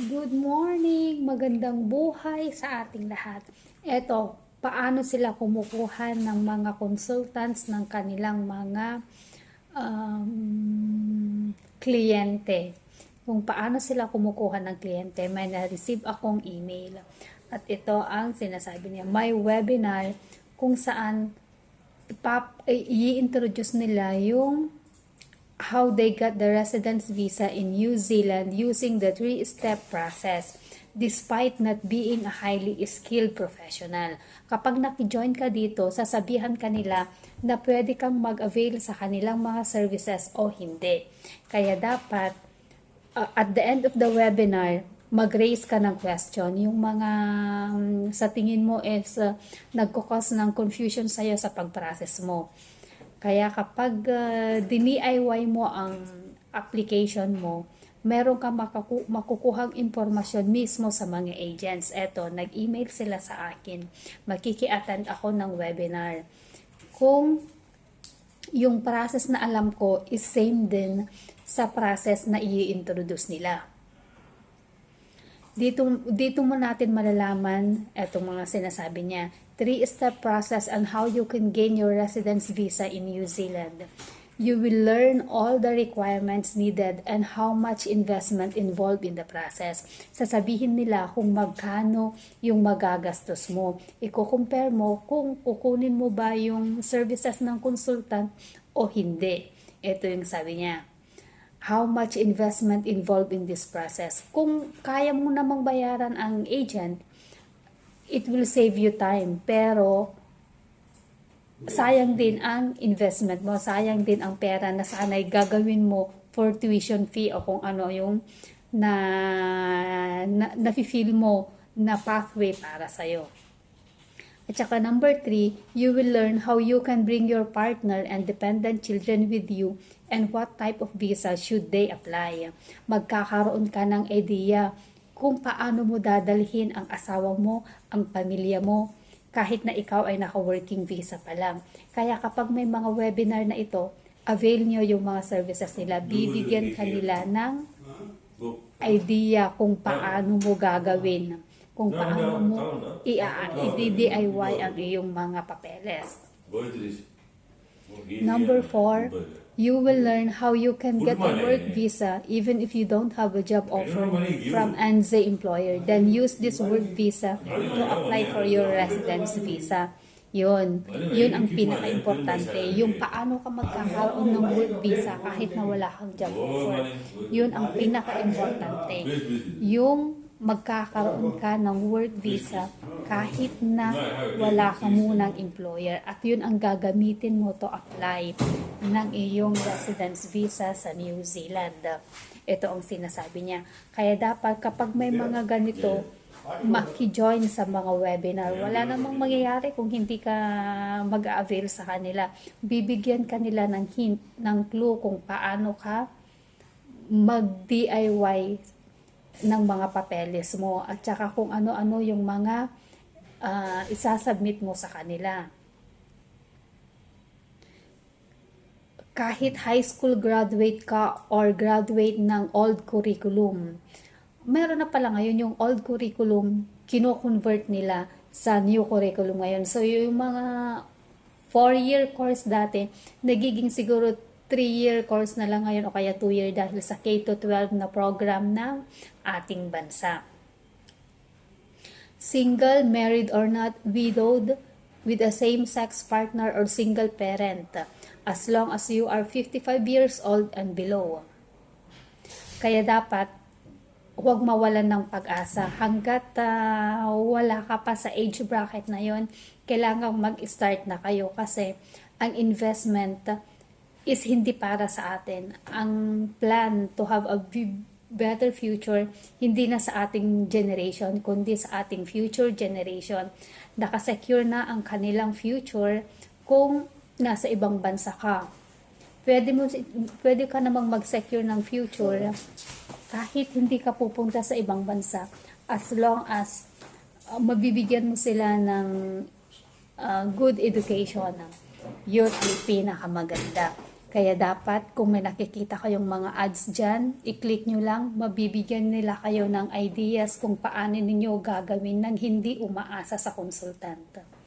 Good morning! Magandang buhay sa ating lahat. Eto, paano sila kumukuha ng mga consultants ng kanilang mga um, kliyente. Kung paano sila kumukuha ng kliyente, may na-receive akong email. At ito ang sinasabi niya, may webinar kung saan i-introduce nila yung how they got the residence visa in New Zealand using the three-step process despite not being a highly skilled professional. Kapag nakijoin ka dito, sasabihan ka nila na pwede kang mag-avail sa kanilang mga services o hindi. Kaya dapat, uh, at the end of the webinar, mag-raise ka ng question. Yung mga um, sa tingin mo is uh, nagkukos ng confusion sa'yo sa pag-process mo. Kaya kapag uh, dini-IY mo ang application mo, meron kang makaku- makukuhang impormasyon mismo sa mga agents. Eto, nag-email sila sa akin. Makiki-attend ako ng webinar. Kung yung process na alam ko is same din sa process na i-introduce nila. Dito, dito mo natin malalaman etong mga sinasabi niya. Three-step process on how you can gain your residence visa in New Zealand. You will learn all the requirements needed and how much investment involved in the process. Sasabihin nila kung magkano yung magagastos mo. Iko-compare mo kung kukunin mo ba yung services ng consultant o hindi. Ito yung sabi niya how much investment involved in this process. Kung kaya mo namang bayaran ang agent, it will save you time. Pero, sayang din ang investment mo, sayang din ang pera na sana'y gagawin mo for tuition fee o kung ano yung na, na nafe-feel mo na pathway para sa'yo. At saka number three, you will learn how you can bring your partner and dependent children with you and what type of visa should they apply. Magkakaroon ka ng idea kung paano mo dadalhin ang asawa mo, ang pamilya mo, kahit na ikaw ay naka-working visa pa lang. Kaya kapag may mga webinar na ito, avail nyo yung mga services nila. Bibigyan ka nila ng idea kung paano mo gagawin kung paano mo i-DIY ang iyong mga papeles. Number four, you will learn how you can get a work visa even if you don't have a job offer from ANZE employer. Then use this work visa to apply for your residence visa. Yun, yun ang pinaka-importante. Yung paano ka magkakaroon ng work visa kahit na wala kang job offer. Yun ang pinaka-importante. Yung magkakaroon ka ng work visa kahit na wala ka munang employer at yun ang gagamitin mo to apply ng iyong residence visa sa New Zealand. Ito ang sinasabi niya. Kaya dapat kapag may mga ganito, maki-join sa mga webinar. Wala namang mangyayari kung hindi ka mag-avail sa kanila. Bibigyan kanila ng hint, ng clue kung paano ka mag-DIY ng mga papeles mo at saka kung ano-ano yung mga uh, isasubmit mo sa kanila. Kahit high school graduate ka or graduate ng old curriculum, meron na pala ngayon yung old curriculum, kino-convert nila sa new curriculum ngayon. So yung mga 4-year course dati, nagiging siguro 3-year course na lang ngayon o kaya 2-year dahil sa K-12 na program ng ating bansa. Single, married or not, widowed, with a same-sex partner or single parent, as long as you are 55 years old and below. Kaya dapat huwag mawalan ng pag-asa. Hanggat uh, wala ka pa sa age bracket na yon, kailangan mag-start na kayo kasi ang investment is hindi para sa atin. Ang plan to have a better future, hindi na sa ating generation, kundi sa ating future generation. Nakasecure na ang kanilang future kung nasa ibang bansa ka. Pwede, mo, pwede ka namang mag-secure ng future kahit hindi ka pupunta sa ibang bansa as long as uh, mabibigyan mo sila ng uh, good education. Yun ang pinakamaganda. Kaya dapat kung may nakikita kayong mga ads dyan, i-click nyo lang, mabibigyan nila kayo ng ideas kung paano ninyo gagawin nang hindi umaasa sa konsultante.